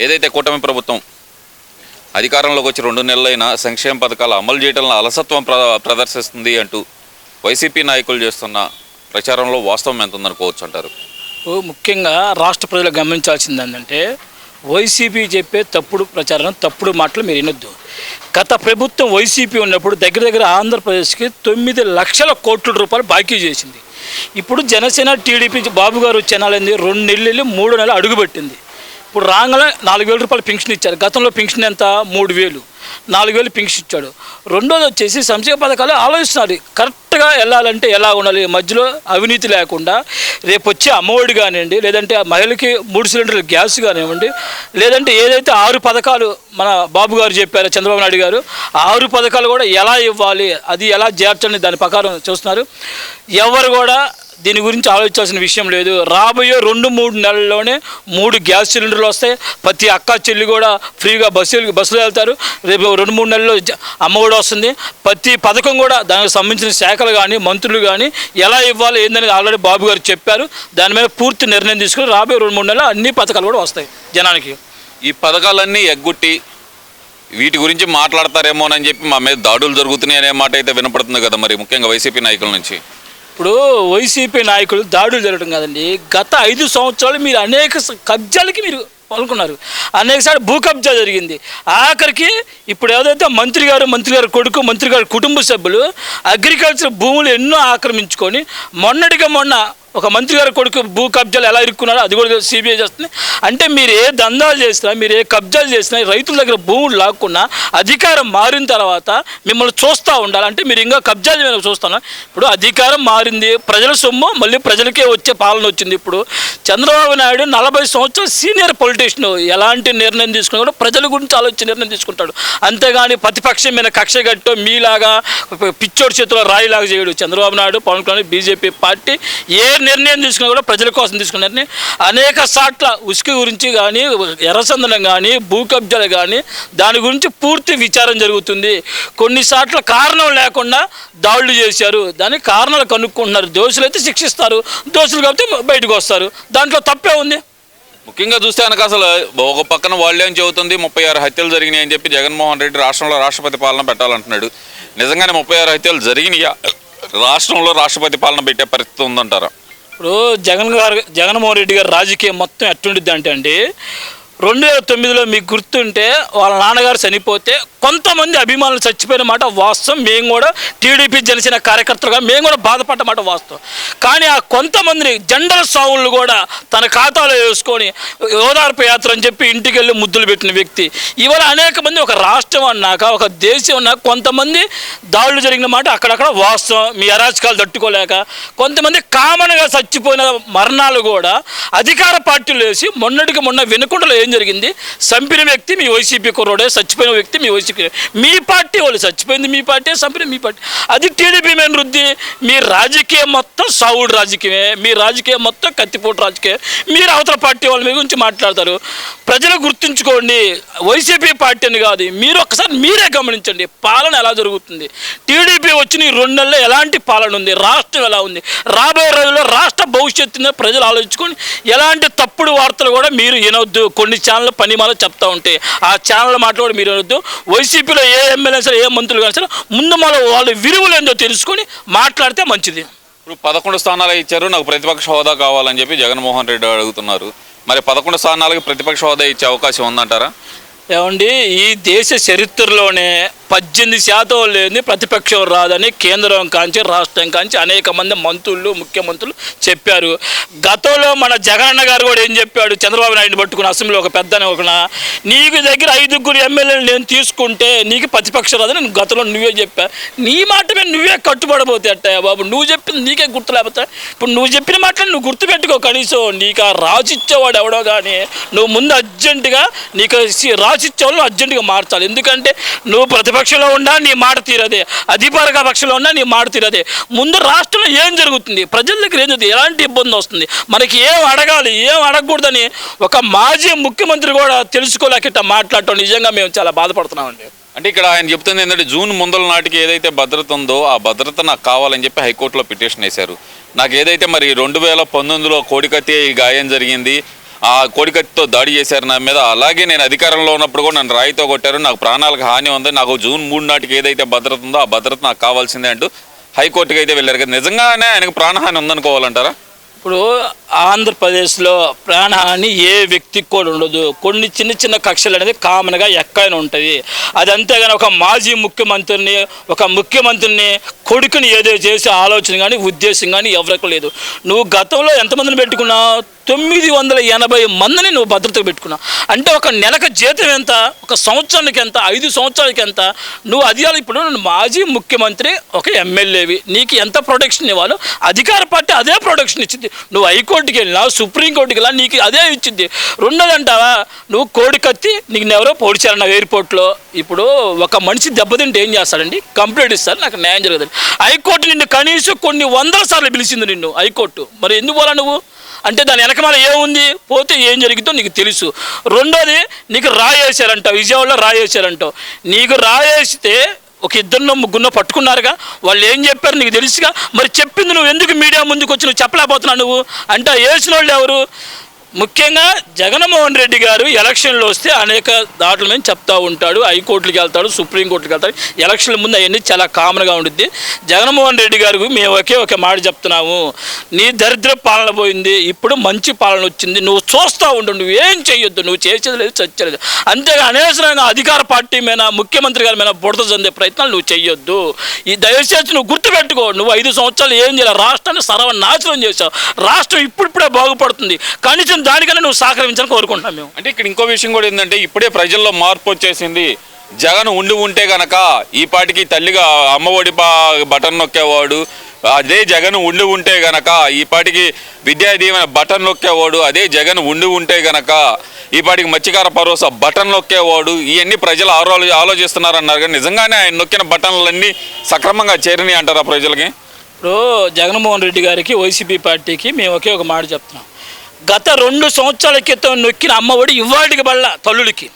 ఏదైతే కూటమి ప్రభుత్వం అధికారంలోకి వచ్చి రెండు నెలలైన సంక్షేమ పథకాలు అమలు చేయడంలో అలసత్వం ప్ర ప్రదర్శిస్తుంది అంటూ వైసీపీ నాయకులు చేస్తున్న ప్రచారంలో వాస్తవం ఎంత ఉందనుకోవచ్చు అంటారు ముఖ్యంగా రాష్ట్ర ప్రజలు గమనించాల్సింది ఏంటంటే వైసీపీ చెప్పే తప్పుడు ప్రచారం తప్పుడు మాటలు మీరు వినొద్దు. గత ప్రభుత్వం వైసీపీ ఉన్నప్పుడు దగ్గర దగ్గర ఆంధ్రప్రదేశ్కి తొమ్మిది లక్షల కోట్ల రూపాయలు బాకీ చేసింది. ఇప్పుడు జనసేన టీడీపీ బాబు గారు వచ్చే రెండు నెలలు మూడు నెలలు అడుగుపెట్టింది. ఇప్పుడు రాగానే నాలుగు వేల రూపాయలు పెన్షన్ ఇచ్చారు. గతంలో పెన్షన్ ఎంత? మూడు వేలు. నాలుగు వేలు పెన్షన్ ఇచ్చాడు. రెండోది వచ్చేసి సంక్షేమ పథకాలు ఆలోచిస్తున్నారు. కరెక్ట్గా వెళ్ళాలంటే ఎలా ఉండాలి? మధ్యలో అవినీతి లేకుండా రేపు వచ్చే అమ్మఒడి కానివ్వండి లేదంటే ఆ మహిళకి మూడు సిలిండర్లు గ్యాస్ కానివ్వండి లేదంటే ఏదైతే ఆరు పథకాలు మన బాబు గారు చెప్పారు చంద్రబాబు నాయుడు గారు ఆరు పథకాలు కూడా ఎలా ఇవ్వాలి? అది ఎలా చేర్చండి దాని ప్రకారం చూస్తున్నారు. ఎవరు కూడా దీని గురించి ఆలోచించాల్సిన విషయం లేదు. రాబోయే రెండు మూడు నెలల్లోనే మూడు గ్యాస్ సిలిండర్లు వస్తాయి. ప్రతి అక్క చెల్లి కూడా ఫ్రీగా బస్సులు బస్సులో వెళ్తారు. రేపు రెండు మూడు నెలల్లో అమ్మ కూడా వస్తుంది. ప్రతి పథకం కూడా దానికి సంబంధించిన శాఖలు కానీ మంత్రులు కానీ ఎలా ఇవ్వాలి ఏందనేది ఆల్రెడీ బాబు గారు చెప్పారు. దాని మీద పూర్తి నిర్ణయం తీసుకుని రాబోయే రెండు మూడు నెలలు అన్ని పథకాలు కూడా వస్తాయి జనానికి. ఈ పథకాలన్నీ ఎగ్గొట్టి వీటి గురించి మాట్లాడతారేమోనని చెప్పి మా మీద దాడులు జరుగుతున్నాయి అనే మాట అయితే వినపడుతుంది కదా మరి ముఖ్యంగా వైసీపీ నాయకుల నుంచి. ఇప్పుడు వైసీపీ నాయకులు దాడులు జరగడం కాదండి. గత ఐదు సంవత్సరాలు మీరు అనేక కబ్జాలకి మీరు పాల్గొన్నారు. అనేకసార్లు భూ కబ్జా జరిగింది. ఆఖరికి ఇప్పుడు ఏదైతే మంత్రి గారు మంత్రి గారు కొడుకు మంత్రి గారి కుటుంబ సభ్యులు అగ్రికల్చర్ భూములు ఎన్నో ఆక్రమించుకొని మొన్నటిగా మొన్న ఒక మంత్రి గారి కొడుకు భూ కబ్జాలు ఎలా ఇరుక్కున్నారో అది కూడా సిబిఐ చేస్తుంది. అంటే మీరు ఏ దందాలు చేసినా మీరు ఏ కబ్జాలు చేసినా రైతుల దగ్గర భూములు లాక్కున్నా అధికారం మారిన తర్వాత మిమ్మల్ని చూస్తూ ఉండాలి. అంటే మీరు ఇంకా కబ్జాలు చేయడం చూస్తాను ఇప్పుడు అధికారం మారింది ప్రజల సొమ్ము మళ్ళీ ప్రజలకే వచ్చే పాలన వచ్చింది. ఇప్పుడు చంద్రబాబు నాయుడు నలభై సంవత్సరాల సీనియర్ పొలిటీషియన్. ఎలాంటి నిర్ణయం తీసుకున్నా కూడా ప్రజల గురించి ఆలోచించి నిర్ణయం తీసుకుంటాడు. అంతేగాని ప్రతిపక్షం మీద కక్ష కట్టో మీలాగా పిచ్చోడి చేతిలో రాయిలాగా చేయడు. చంద్రబాబు నాయుడు పవన్ కళ్యాణ్ బీజేపీ పార్టీ ఏ నిర్ణయం తీసుకున్నా కూడా ప్రజల కోసం తీసుకున్న నిర్ణయం అనేక సాట్ల ఉసుక గురించి కానీ ఎర్రచందనం కానీ భూ కబ్జాలు కానీ దాని గురించి పూర్తి విచారం జరుగుతుంది. కొన్నిసార్లు కారణం లేకుండా దాడులు చేశారు. దానికి కారణాలు కనుక్కుంటున్నారు. దోషులు అయితే శిక్షిస్తారు. దోషులు కాబట్టి బయటకు వస్తారు. దాంట్లో తప్పే ఉంది. ముఖ్యంగా చూస్తే కనుక అసలు ఒక పక్కన వాళ్ళేం చెబుతుంది ముప్పై ఆరు హత్యలు జరిగినాయి అని చెప్పి జగన్మోహన్ రెడ్డి రాష్ట్రంలో రాష్ట్రపతి పాలన పెట్టాలంటున్నాడు. నిజంగానే ముప్పై ఆరు హత్యలు జరిగినాయా? రాష్ట్రంలో రాష్ట్రపతి పాలన పెట్టే పరిస్థితి ఉందంటారా? ఇప్పుడు జగన్ గారు జగన్మోహన్ రెడ్డి గారు రాజకీయం మొత్తం ఎట్టుండిద్ది అంటే అండి రెండు వేల తొమ్మిదిలో మీకు గుర్తుంటే వాళ్ళ నాన్నగారు చనిపోతే కొంతమంది అభిమానులు చచ్చిపోయిన మాట వాస్తవం. మేము కూడా టీడీపీ జనసేన కార్యకర్తలుగా మేము కూడా బాధపడ్డ మాట వాస్తవం. కానీ ఆ కొంతమందిని జనరల్ సావులు కూడా తన ఖాతాలో వేసుకొని ఓదార్పు యాత్ర అని చెప్పి ఇంటికి వెళ్ళి ముద్దులు పెట్టిన వ్యక్తి. ఇవాళ అనేక మంది ఒక రాష్ట్రం అన్నాక ఒక దేశం అన్నాక కొంతమంది దాడులు జరిగిన మాట అక్కడక్కడ వాస్తవం. మీ అరాచకాలు తట్టుకోలేక కొంతమంది కామన్గా చచ్చిపోయిన మరణాలు కూడా అధికార పార్టీలు వేసి మొన్నటికి మొన్న వినకుండా ఏం జరిగింది? చంపిన వ్యక్తి మీ వైసీపీ కుర్రోడే చచ్చిపోయిన వ్యక్తి మీ వైసీపీ మీ పార్టీ వాళ్ళు చచ్చిపోయింది మీ పార్టీ చంపిన మీ పార్టీ. అది టీడీపీ మేము వృద్ధి మీ రాజకీయం మొత్తం సావుడు రాజకీయమే. మీ రాజకీయం మొత్తం కత్తిపోటు రాజకీయం మీరు అవతల పార్టీ వాళ్ళ మీ గురించి మాట్లాడతారు. ప్రజలు గుర్తుంచుకోండి. వైసీపీ పార్టీ అని కాదు. మీరు ఒక్కసారి మీరే గమనించండి. పాలన ఎలా జరుగుతుంది? టీడీపీ వచ్చిన ఈ రెండు నెలల్లో ఎలాంటి పాలన ఉంది? రాష్ట్రం ఎలా ఉంది? రాబోయే రోజుల్లో రాష్ట్ర భవిష్యత్తుని ప్రజలు ఆలోచించుకొని ఎలాంటి తప్పుడు వార్తలు కూడా మీరు వినొద్దు. కొన్ని ఛానల్ పనిమాల చెప్తా ఉంటే. ఆ ఛానల్ మాట కూడా మీరు వినొద్దు. వైసీపీలో ఏ ఎమ్మెల్యే సరే ఏ మంత్రులు కానీ సరే ముందు మన వాళ్ళ విలువలు ఏందో తెలుసుకొని మాట్లాడితే మంచిది. ఇప్పుడు పదకొండు స్థానాలు ఇచ్చారు నాకు ప్రతిపక్ష హోదా కావాలని చెప్పి జగన్మోహన్ రెడ్డి అడుగుతున్నారు. మరి పదకొండు స్థానాలకు ప్రతిపక్ష హోదా ఇచ్చే అవకాశం ఉందంటారా? ఏమండి ఈ దేశ చరిత్రలోనే పద్దెనిమిది శాతం లేని ప్రతిపక్షం రాదని కేంద్రం కాంచి రాష్ట్రం కాంచి అనేక మంది మంత్రులు ముఖ్యమంత్రులు చెప్పారు. గతంలో మన జగనన్న గారు కూడా ఏం చెప్పాడు చంద్రబాబు నాయుడు పట్టుకుని అసెంబ్లీ ఒక పెద్దని ఒక నీకు దగ్గర ఐదుగురు ఎమ్మెల్యేలు నేను తీసుకుంటే నీకు ప్రతిపక్షం రాదని నేను గతంలో నువ్వే చెప్పా. నీ మాట మీద నువ్వే కట్టుబడబోతే అట్టయ్య బాబు నువ్వు చెప్పింది నీకే గుర్తు లేకపోతే ఇప్పుడు నువ్వు చెప్పిన మాటలు నువ్వు గుర్తుపెట్టుకో కనీసం నీకు ఆ రాజిచ్చేవాడు ఎవడో కానీ నువ్వు ముందు అర్జెంటుగా నీకు రాజు సి- రాసిచ్చేవాళ్ళు అర్జెంటుగా మార్చాలి ఎందుకంటే నువ్వు ప్రతిపక్షంలో ఉన్నా నీ మాట తీరదే. అధికారిక పక్షంలో ఉన్నా నీ మాట తీరదే. ముందు రాష్ట్రంలో ఏం జరుగుతుంది? ప్రజల దగ్గర ఏం జరుగుతుంది? ఎలాంటి ఇబ్బంది వస్తుంది? మనకి ఏం అడగాలి? ఏం అడగకూడదని ఒక మాజీ ముఖ్యమంత్రి కూడా తెలుసుకోలేక ఇట్లా మాట్లాడటం నిజంగా మేము చాలా బాధపడుతున్నామండి. అంటే ఇక్కడ ఆయన చెప్తుంది ఏంటంటే జూన్ ముందల నాటికి ఏదైతే భద్రత ఉందో ఆ భద్రత నాకు కావాలని చెప్పి హైకోర్టులో పిటిషన్ వేశారు. నాకు ఏదైతే మరి రెండు వేల పంతొమ్మిదిలో కోడికత్తి గాయం జరిగింది ఆ కోడికత్తితో దాడి చేశారు నా మీద. అలాగే నేను అధికారంలో ఉన్నప్పుడు కూడా నన్ను రాయితో కొట్టారు. నాకు ప్రాణాలకు హాని ఉంది. నాకు జూన్ మూడు నాటికి ఏదైతే భద్రత ఉందో ఆ భద్రత నాకు కావాల్సిందే అంటూ హైకోర్టుకి అయితే వెళ్ళారు కదా. నిజంగానే ఆయనకు ప్రాణహాని ఉందనుకోవాలంటారా? ఇప్పుడు ఆంధ్రప్రదేశ్లో ప్రాణహాని ఏ వ్యక్తికి కూడా ఉండదు. కొన్ని చిన్న చిన్న కక్షలు అనేది కామన్గా ఎక్కడైనా ఉంటుంది అది అంతేగాని ఒక మాజీ ముఖ్యమంత్రిని ఒక ముఖ్యమంత్రిని కొడుకుని ఏదో చేసే ఆలోచన కానీ ఉద్దేశం కానీ ఎవరికి లేదు. నువ్వు గతంలో ఎంతమందిని పెట్టుకున్నావు? తొమ్మిది వందల ఎనభై మందిని నువ్వు భద్రత పెట్టుకున్నావు. అంటే ఒక నెలకు జీతం ఎంత? ఒక సంవత్సరానికి ఎంత? ఐదు సంవత్సరాలకి ఎంత? నువ్వు అధికారులు ఇప్పుడు నువ్వు మాజీ ముఖ్యమంత్రి ఒక ఎమ్మెల్యేవి. నీకు ఎంత ప్రొటెక్షన్ ఇవ్వాలో అధికార పార్టీ అదే ప్రొటెక్షన్ ఇచ్చింది. నువ్వు హైకోర్టుకి వెళ్ళినా సుప్రీంకోర్టుకి వెళ్ళినా నీకు అదే ఇచ్చింది. రెండోది అంటావా నువ్వు కోడి కత్తి నీకు ఎవరో పొడిచారన్న ఎయిర్పోర్ట్లో. ఇప్పుడు ఒక మనిషి దెబ్బతింటే ఏం చేస్తాడండి? కంప్లైంట్ ఇస్తారు నాకు న్యాయం జరగదండి. హైకోర్టు నిన్ను కనీసం కొన్ని వందల సార్లు పిలిచింది నిన్ను హైకోర్టు. మరి ఎందుకు పోలా నువ్వు? అంటే దాని వెనకమాల ఏముంది? పోతే ఏం జరిగిందో నీకు తెలుసు. రెండోది నీకు రాయేసారంట విజయవాడలో రాయేశారంటావు నీకు రాయేస్తే ఒక ఇద్దరినో ముగ్గురునో పట్టుకున్నారుగా. వాళ్ళు ఏం చెప్పారు నీకు తెలుసుగా. మరి చెప్పింది నువ్వు ఎందుకు మీడియా ముందుకు వచ్చి నువ్వు చెప్పలేకపోతున్నావు నువ్వు? అంటే వేసిన వాళ్ళు ఎవరు? ముఖ్యంగా జగన్మోహన్ రెడ్డి గారు ఎలక్షన్లు వస్తే అనేక దాటుల మీద చెప్తా ఉంటాడు హైకోర్టుకి వెళ్తాడు సుప్రీంకోర్టుకి వెళ్తాడు. ఎలక్షన్ల ముందు అవన్నీ చాలా కామన్గా ఉంటుంది జగన్మోహన్ రెడ్డి గారికి మేము ఒకే ఒక మాట చెప్తున్నాము. నీ దరిద్ర పాలన పోయింది ఇప్పుడు మంచి పాలన వచ్చింది. నువ్వు చూస్తూ ఉండు నువ్వు ఏం చెయ్యొద్దు నువ్వు చేసేది లేదు చచ్చలేదు అంతేగా అనవసరంగా అధికార పార్టీ మీద ముఖ్యమంత్రి గారి మీద బుడత చెందే ప్రయత్నాలు నువ్వు చెయ్యొద్దు. ఈ దయచేసి నువ్వు గుర్తుపెట్టుకో నువ్వు ఐదు సంవత్సరాలు ఏం చేయాలి? రాష్ట్రాన్ని సర్వనాశనం చేశావు. రాష్ట్రం ఇప్పుడిప్పుడే బాగుపడుతుంది. కనీసం దానికన్నా నువ్వు సహకరించాలని కోరుకుంటున్నాం మేము. అంటే ఇక్కడ ఇంకో విషయం కూడా ఏంటంటే ఇప్పుడే ప్రజల్లో మార్పు వచ్చేసింది. జగన్ ఉండి ఉంటే గనక ఈ పాటికి తల్లిగా అమ్మఒడి బటన్ నొక్కేవాడు. అదే జగన్ ఉండి ఉంటే గనక ఈ పాటికి విద్యా దీవెన బటన్ నొక్కేవాడు. అదే జగన్ ఉండి ఉంటే గనక ఈ పాటికి మత్స్యకార భరోసా బటన్ నొక్కేవాడు. ఇవన్నీ ప్రజలు ఆరో ఆలోచిస్తున్నారన్నారు కానీ నిజంగానే ఆయన నొక్కిన బటన్లన్నీ సక్రమంగా చేరినాయి అంటారా ప్రజలకి? ఇప్పుడు జగన్మోహన్ రెడ్డి గారికి వైసీపీ పార్టీకి మేము ఒకే ఒక మాట చెప్తున్నాం. గత రెండు సంవత్సరాల క్రితం నొక్కిన అమ్మఒడి ఇవాటికి బళ్ళ తల్లులకి.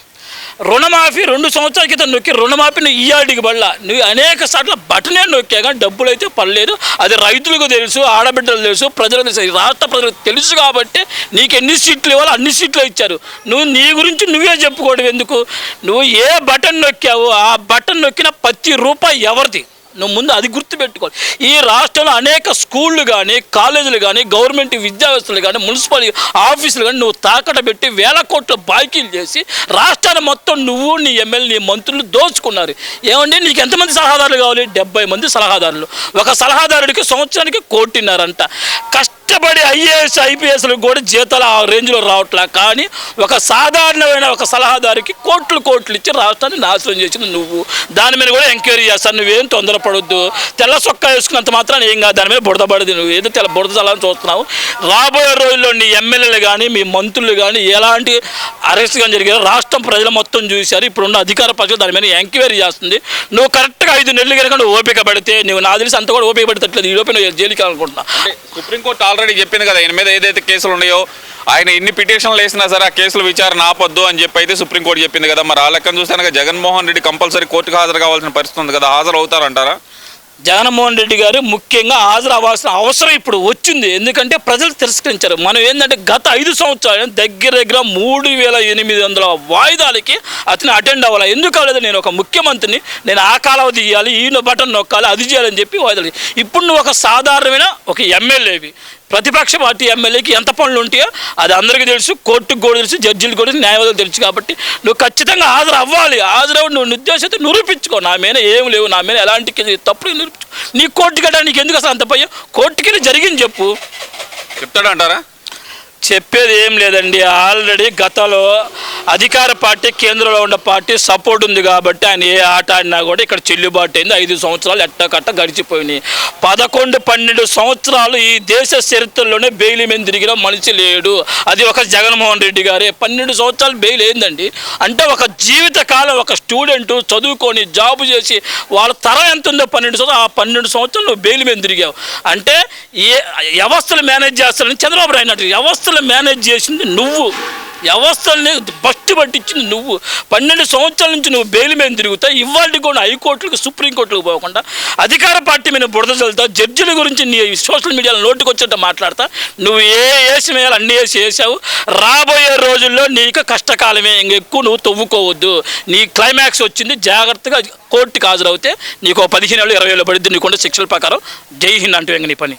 రుణమాఫీ రెండు సంవత్సరాల క్రితం నొక్కి రుణమాఫీని ఇయ్యాడికి బళ్ళా నువ్వు అనేక సార్లు బటనే నొక్కా కానీ డబ్బులు అయితే పడలేదు. అది రైతులకు తెలుసు ఆడబిడ్డలు తెలుసు ప్రజలకు తెలుసు. రాష్ట్ర ప్రజలకు తెలుసు కాబట్టి నీకు ఎన్ని సీట్లు ఇవ్వాలో అన్ని సీట్లు ఇచ్చారు. నువ్వు నీ గురించి నువ్వే చెప్పుకోవడం ఎందుకు? నువ్వు ఏ బటన్ నొక్కావో ఆ బటన్ నొక్కిన ప్రతి రూపాయి ఎవరిది? నువ్వు ముందు అది గుర్తుపెట్టుకోవాలి. ఈ రాష్ట్రంలో అనేక స్కూళ్ళు కానీ కాలేజీలు కానీ గవర్నమెంట్ విద్యావ్యవస్థలు కానీ మున్సిపల్ ఆఫీసులు కానీ నువ్వు తాకట పెట్టి వేల కోట్ల బాకీలు చేసి రాష్ట్రాన్ని మొత్తం నువ్వు నీ ఎమ్మెల్యే నీ మంత్రులు దోచుకున్నారు. ఏమండి? నీకు ఎంతమంది సలహాదారులు కావాలి? డెబ్బై మంది సలహాదారులు. ఒక సలహాదారుడికి సంవత్సరానికి కోటిన్నారంట. కష్టపడి ఐఏఎస్ ఐపీఎస్లకు కూడా జీతాలు ఆ రేంజ్లో రావట్లా. కానీ ఒక సాధారణమైన ఒక సలహాదారికి కోట్లు కోట్లు ఇచ్చి రాష్ట్రాన్ని నాశనం చేసిన నువ్వు. దాని మీద కూడా ఎంక్వైరీ చేస్తాను నువ్వేం తొందరపడొద్దు తెల్ల సొక్క వేసుకున్నంత మాత్రం ఏం కాదు. దాని మీద బుడతపడదు నువ్వు. ఏదో తెల్ల బురద చూస్తున్నావు. రాబోయే రోజుల్లో నీ ఎమ్మెల్యేలు కానీ మీ మంత్రులు కానీ ఎలాంటి అరెస్ట్ కానీ జరిగారు రాష్ట్రం ప్రజలు మొత్తం చూశారు. ఇప్పుడున్న అధికార పక్షం దాని మీద ఎంక్వైరీ చేస్తుంది. నువ్వు కరెక్ట్గా ఐదు నెలలు కనుక నువ్వు ఓపిక పడితే నువ్వు నా తెలిసి అంత కూడా ఓపిక పడితే ఈ లోపల నువ్వు జైలుకి అనుకుంటున్నా సుప్రీంకోర్టు ఆల్రెడీ చెప్పింది కదా ఆయన మీద ఏదైతే కేసులు ఉన్నాయో ఆయన ఎన్ని పిటిషన్లు వేసినా సరే ఆ కేసులు విచారణ ఆపొద్దు అని చెప్పి అయితే సుప్రీంకోర్టు చెప్పింది కదా. మరి ఆ లెక్కను చూస్తే జగన్మోహన్ రెడ్డి కంపల్సరీ కోర్టుకు హాజరు కావాల్సిన పరిస్థితి ఉంది కదా. హాజరు అవుతారంటారా జగన్మోహన్ రెడ్డి గారు ముఖ్యంగా హాజరు అవ్వాల్సిన అవసరం ఇప్పుడు వచ్చింది. ఎందుకంటే ప్రజలు తిరస్కరించారు. మనం ఏంటంటే గత ఐదు సంవత్సరాలు దగ్గర దగ్గర మూడు వేల ఎనిమిది వందల వాయిదాలకి అతను అటెండ్ అవ్వాలి? ఎందుకు అవ్వలేదు? నేను ఒక ముఖ్యమంత్రిని నేను ఆ కాలావధి ఇవ్వాలి ఈయన బటన్ నొక్కాలి అది చేయాలని చెప్పి వాయిదాలు. ఇప్పుడు నువ్వు ఒక సాధారణమైన ఒక ఎమ్మెల్యేవి. ప్రతిపక్ష పార్టీ ఎమ్మెల్యేకి ఎంత పనులు ఉంటాయో అది అందరికీ తెలుసు కోర్టుకు కూడా తెలుసు జడ్జిలకు కూడా న్యాయవాదులు తెలుసు కాబట్టి నువ్వు ఖచ్చితంగా హాజరు అవ్వాలి. హాజరవ్వ నువ్వు నిర్దేశిత నిరూపించుకో. నా మీద ఏం లేవు నా మీద ఎలాంటి తప్పుడు నిరూపించుకో. నీ కోర్టుకి వెళ్ళడానికి నీకు ఎందుకు అసలు అంత పోయా కోర్టుకి జరిగింది చెప్పు. చెప్తాడంటారా? చెప్పేది ఏం లేదండి. ఆల్రెడీ గతంలో అధికార పార్టీ కేంద్రంలో ఉన్న పార్టీ సపోర్ట్ ఉంది కాబట్టి ఆయన ఏ ఆట ఆడినా కూడా ఇక్కడ చెల్లుబాటు అయింది. ఐదు సంవత్సరాలు ఎట్టకట్ట గడిచిపోయినాయి. పదకొండు పన్నెండు సంవత్సరాలు ఈ దేశ చరిత్రలోనే బెయిల్ మీద తిరిగిన మనిషి లేడు. అది ఒక జగన్మోహన్ రెడ్డి గారే. పన్నెండు సంవత్సరాలు బెయిల్ ఏందండి? అంటే ఒక జీవితకాలం ఒక స్టూడెంట్ చదువుకొని జాబు చేసి వాళ్ళ తరం ఎంత ఉందో పన్నెండు సంవత్సరాలు ఆ పన్నెండు సంవత్సరాలు నువ్వు బెయిల్ మీద తిరిగావు. అంటే ఏ వ్యవస్థలు మేనేజ్ చేస్తారని చంద్రబాబు నాయుడు వ్యవస్థ వ్యవస్థలు మేనేజ్ చేసింది నువ్వు. వ్యవస్థల్ని బట్టి పట్టించింది నువ్వు. పన్నెండు సంవత్సరాల నుంచి నువ్వు బెయిల్ మీద తిరుగుతా ఇవాళ కూడా హైకోర్టులకు సుప్రీంకోర్టులకు పోకుండా అధికార పార్టీ మీద బుడద చల్లుతా జడ్జిల గురించి నీ సోషల్ మీడియాలో నోటుకు వచ్చేట మాట్లాడతా. నువ్వు ఏ వేసి వేయాలి అన్ని వేసి వేసావు రాబోయే రోజుల్లో నీకు కష్టకాలమే. ఇంకెక్కువ నువ్వు తవ్వుకోవద్దు. నీ క్లైమాక్స్ వచ్చింది జాగ్రత్తగా కోర్టుకి హాజరవుతే నీకు పదిహేను ఏళ్ళు ఇరవై ఏళ్ళు పడుద్ది నీకుండా శిక్షల ప్రకారం. జై హింద్ అంటూ ఇంక నీ పని.